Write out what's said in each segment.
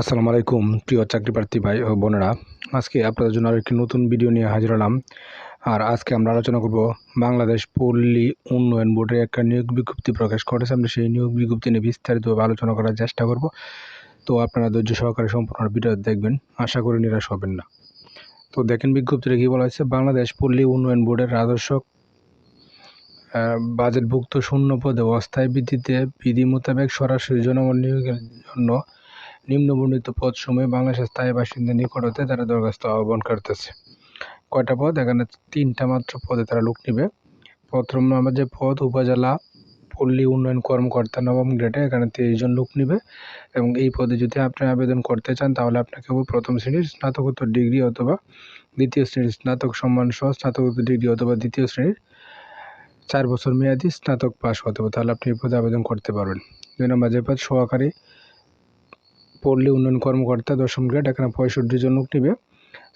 আসসালামু আলাইকুম, প্রিয় চাকরি প্রার্থী ভাই ও বোনেরা। আজকে আপনাদের জন্য আরেকটি নতুন ভিডিও নিয়ে হাজির হলাম। আর আজকে আমরা আলোচনা করব বাংলাদেশ পল্লী উন্নয়ন বোর্ডের একটা নিয়োগ বিজ্ঞপ্তি প্রকাশ করেছে। আমরা সেই নিয়োগ বিজ্ঞপ্তি নিয়ে বিস্তারিতভাবে আলোচনা করার চেষ্টা করব। তো আপনারা ধৈর্য সহকারে সম্পূর্ণ ভিডিও দেখবেন। আশা করি নিরাশ হবেন না। তো দেখেন বিজ্ঞপ্তিটা কী বলা হয়েছে, বাংলাদেশ পল্লী উন্নয়ন বোর্ডের রাজস্ব বাজেটভুক্ত শূন্য পদে অস্থায়ী ভিত্তিতে বিধি মোতাবেক সরাসরি জনগণ নিয়োগের জন্য নিম্নবর্ণিত পদসমূহে বাংলাদেশের স্থায়ী বাসিন্দার নিকট হতে তারা দরখাস্ত আহ্বান করতেছে। কয়টা পদ? এখানে তিনটা মাত্র পদে তারা লোক নিবে। প্রথম নম্বর যে পদ, উপজেলা, পল্লী উন্নয়ন কর্মকর্তা নবম গ্রেডে এখানে তেইশ জন লোক নিবে। এবং এই পদে যদি আপনি আবেদন করতে চান, তাহলে আপনাকে প্রথম শ্রেণির স্নাতকোত্তর ডিগ্রি অথবা দ্বিতীয় শ্রেণির স্নাতক সম্মান সহ স্নাতকোত্তর ডিগ্রি অথবা দ্বিতীয় শ্রেণির চার বছর মেয়াদি স্নাতক পাস হতে হবে। তাহলে আপনি এই পদে আবেদন করতে পারবেন। দুই নম্বর যে পদ, সহকারী পল্লী উন্নয়ন কর্মকর্তা দশম গ্রেড এখানে পঁয়ষট্টি জন লোক নেবে।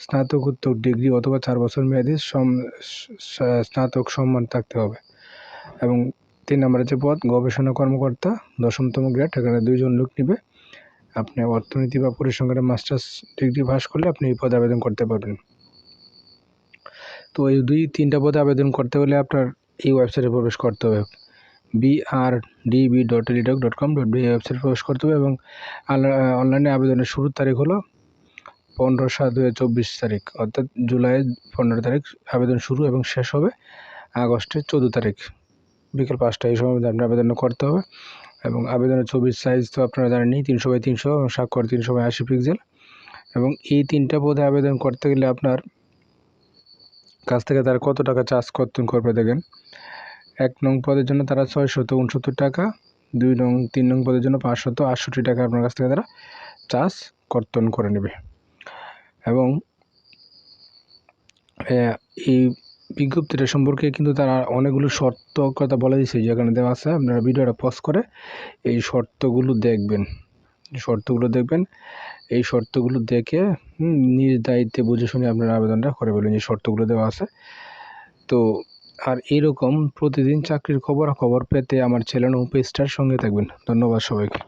স্নাতকোত্তর ডিগ্রি অথবা চার বছর মেয়াদি স্নাতক সম্মান থাকতে হবে। এবং তিন নম্বরের যে পদ, গবেষণা কর্মকর্তা, দশমতম গ্রেড এখানে দুইজন লোক নেবে। আপনি অর্থনীতি বা পরিসংখ্যানে মাস্টার্স ডিগ্রি পাস করলে আপনি এই পদে আবেদন করতে পারবেন। তো এই দুই তিনটা পদে আবেদন করতে হলে আপনার এই ওয়েবসাইটে প্রবেশ করতে হবে। BRDB dot Teletalk dot com dot B ওয়েবসাইটে প্রবেশ করতে হবে এবং অনলাইনে আবেদনের শুরুর তারিখ হলো পনেরো সাত দু চব্বিশ তারিখ, অর্থাৎ জুলাই পনেরো তারিখ আবেদন শুরু এবং শেষ হবে আগস্টের চোদ্দ তারিখ। বিকেল পাঁচটা এই সময় আপনি আবেদন করতে হবে এবং আবেদনের ছবির সাইজ তো আপনারা জানেনই, তিনশো বাই তিনশো এবং স্বাক্ষর তিনশো বাই আশি পিক্সেল এবং এই তিনটা পদে আবেদন করতে গেলে আপনার কাছ থেকে তারা কত টাকা চার্জ কর্তন করবে দেখেন। এক নং পদের জন্য তারা ছয়শত উনসত্তর টাকা, দুই নং, তিন নং পদের জন্য পাঁচশত আটষট্টি টাকা আপনার কাছ থেকে তারা চার্জ কর্তন করে নেবে। এবং এই বিজ্ঞপ্তিটা সম্পর্কে কিন্তু তারা অনেকগুলো শর্ত কথা বলে দিয়েছে যেখানে দেওয়া আছে। আপনারা ভিডিওটা পজ করে এই শর্তগুলো দেখবেন। শর্তগুলো দেখবেন। এই শর্তগুলো দেখে নিজ দায়িত্বে বুঝে শুনে আপনারা আবেদনটা করে বলেন যে শর্তগুলো দেওয়া আছে। তো আর এরকম প্রতিদিন চাকরির খবর খবর পেতে আমার চ্যানেল ও পেজটার সঙ্গে থাকবেন। ধন্যবাদ সবাইকে।